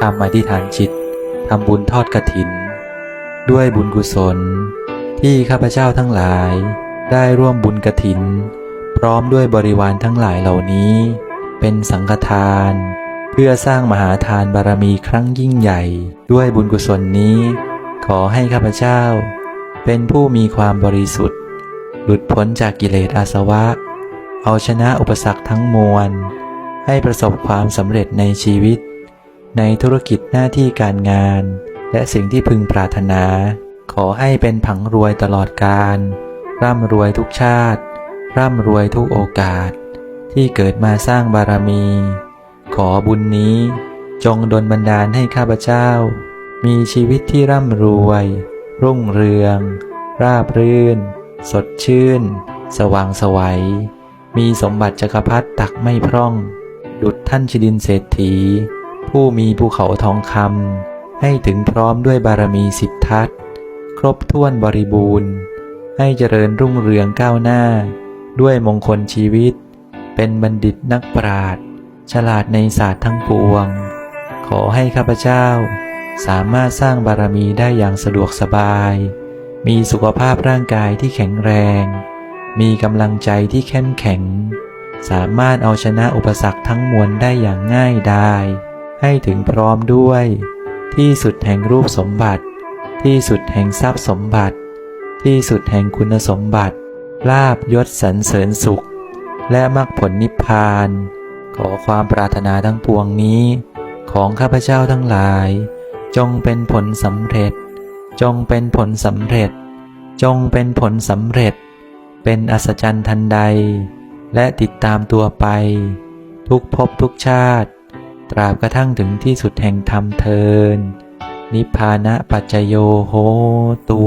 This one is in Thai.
คำอธิษฐานจิตทำบุญทอดกระถิน ด้วยบุญกุศล ที่ข้าพเจ้าทั้งหลาย ได้ร่วมบุญกระถิน พร้อมด้วยบริวารทั้งหลายเหล่านี้ เป็นสังฆทาน เพื่อสร้างมหาทานบารมีครั้งยิ่งใหญ่ ด้วยบุญกุศลนี้ ขอให้ข้าพเจ้า เป็นผู้มีความบริสุทธิ์ หลุดพ้นจากกิเลสอาสวะ เอาชนะอุปสรรคทั้งมวล ให้ประสบความสำเร็จในชีวิต ในธุรกิจหน้าที่การงาน และสิ่งที่พึงปรารถนา ขอให้เป็นผังรวยตลอดกาลร่ำรวยทุกชาติ ร่ำรวยทุกโอกาส ที่เกิดมาสร้างบารมี ขอบุญนี้จงดลบันดาลให้ข้าพเจ้า มีชีวิตที่ร่ำรวย รุ่งเรือง ราบรื่น สดชื่น สว่างสวัย มีสมบัติจักรพรรดิตักไม่พร่อง ดุจท่านชดินเศรษฐี ผู้มีภูเขาทองคำให้ถึงพร้อมด้วยบารมีสิบทัศครบถ้วนบริบูรณ์ ให้เจริญรุ่งเรืองก้าวหน้า ด้วยมงคลชีวิต เป็นบัณฑิตนักปราชญ์ฉลาดในศาสตร์ทั้งปวง ขอให้ข้าพเจ้า สามารถสร้างบารมีได้อย่างสะดวกสบาย มีสุขภาพร่างกายที่แข็งแรง มีกำลังใจที่เข้มแข็ง สามารถเอาชนะอุปสรรคทั้งมวลได้อย่างง่ายดาย ให้ถึงพร้อมด้วย ที่สุดแห่งรูปสมบัติ ที่สุดแห่งทรัพย์สมบัติ ที่สุดแห่งคุณสมบัติ ลาบยศสรรเสริญสุข และมรรคผลนิพพาน ขอความปรารถนาทั้งปวงนี้ ของข้าพเจ้าทั้งหลาย จงเป็นผลสำเร็จ จงเป็นผลสำเร็จ จงเป็นผลสำเร็จ เป็นอัศจรรย์ทันใด และติดตามตัวไป ทุกภพทุกชาติ ตราบกระทั่งถึงที่สุดแห่งธรรมเทินนิพพานะปัจจโยโหตู